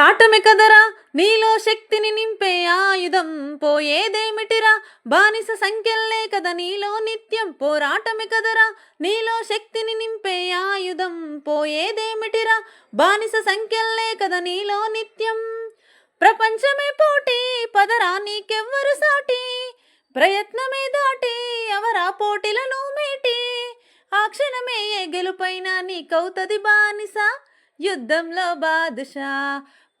ఆటమి కదరా? నీలో శక్తిని నింపే ఆయుధం పోయేదేమిటిరా? బానిస సంఖ్యల్లే కదా నీలో నిత్యం పోరాటమి కదరా? నీలో శక్తిని నింపే ఆయుధం పోయేదేమిటిరా? బానిస సంఖ్యల్లే కదా నీలో నిత్యం. ప్రపంచమే పోటీ పదరా నీకెవ్వరు సాటి? ప్రయత్నమే దాటి ఎవరా పోటీలను మేటి? ఆ క్షణమే ఏ గెలుపైన నీకవుతది బానిస? యుద్ధంలో బాదుషా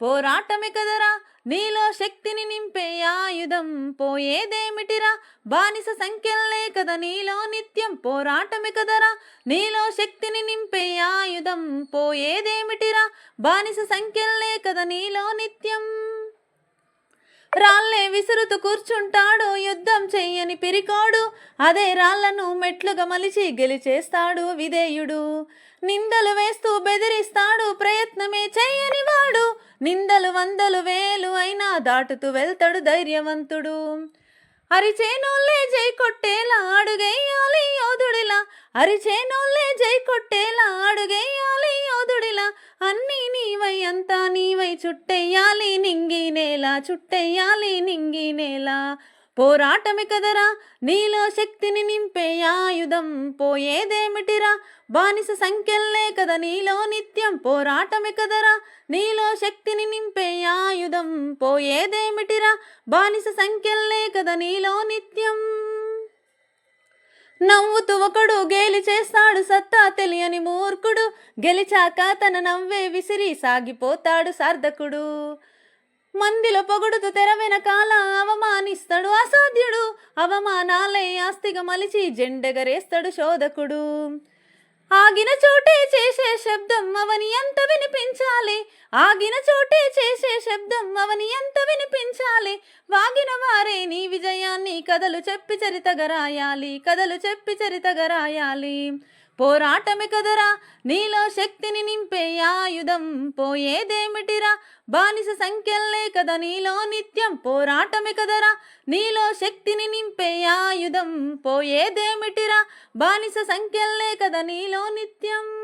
పోరాటమే కదరా నీలో శక్తిని నింపే ఆయుధం పోయేదేమిటిరా? బానిస సంఖ్యల్లే కదా నీలో నిత్యం పోరాటమే కదరా? నీలో శక్తిని నింపే ఆయుధం పోయేదేమిటిరా? బానిస సంఖ్యల్లే కదా నీలో నిత్యం. రాళ్ళే విసురుతూ కూర్చుంటాడు యుద్ధం చెయ్యని పిరికోడు. అదే రాళ్ళను మెట్లుగా మలిచి గెలిచేస్తాడు విధేయుడు. నిందలు వేస్తూ బెదిరిస్తాడు ప్రయత్నమే చెయ్యని వాడు. నిందలు వందలు వేలు అయినా దాటుతూ వెళ్తాడు ధైర్యవంతుడు. అరిచేనోళ్ళే జై కొట్టేలా అడుగేయాలి యోధుడిలా. అరిచేనోళ్ళే జై కొట్టేలా అడుగేయాలి యోధుడిలా. అన్నీ నీవై అంతా నీవై చుట్టెయ్యాలి నింగి నేల చుట్టెయ్యాలి నింగి నేల. పోరాటమే కదరా? నీలో శక్తిని నింపే ఆయుధం పోయేదేమిటిరా? బానిస సంఖ్యల్లే కదా నీలో నిత్యం. పోరాటమే కదరా? నీలో శక్తిని నింపే ఆయుధం పోయేదేమిటిరా? బానిస సంఖ్యల్లే కదా నీలో నిత్యం. నవ్వుతూ ఒకడు గేలి చేస్తాడు సత్తా తెలియని మూర్ఖుడు. గెలిచాక తన నవ్వే విసిరి సాగిపోతాడు సార్థకుడు. మందిలో పొగుడుతూ తెర వెనక అవమానాలే ఆస్తిగా మలిచి జెండెగరేస్తాడు శోధకుడు. ఆగిన చోటే చేసే శబ్దం అవని ఎంత వినిపించాలి? ఆగిన చోటే చేసే శబ్దం అవని ఎంత వినిపించాలి? వాగిన వారే నీ విజయాన్ని కథలు చెప్పి చరితగా రాయాలి కథలు చెప్పి చరితగా రాయాలి. పోరాటమే కదరా నీలో శక్తిని నింపే ఆయుధం పోయేదేమిటిరా? బానిస సంఖ్యల్లే కదా నీలో నిత్యం పోరాటమే కదరా? నీలో శక్తిని నింపే ఆయుధం పోయేదేమిటిరా? బానిస సంఖ్యల్లే కదా నీలో నిత్యం.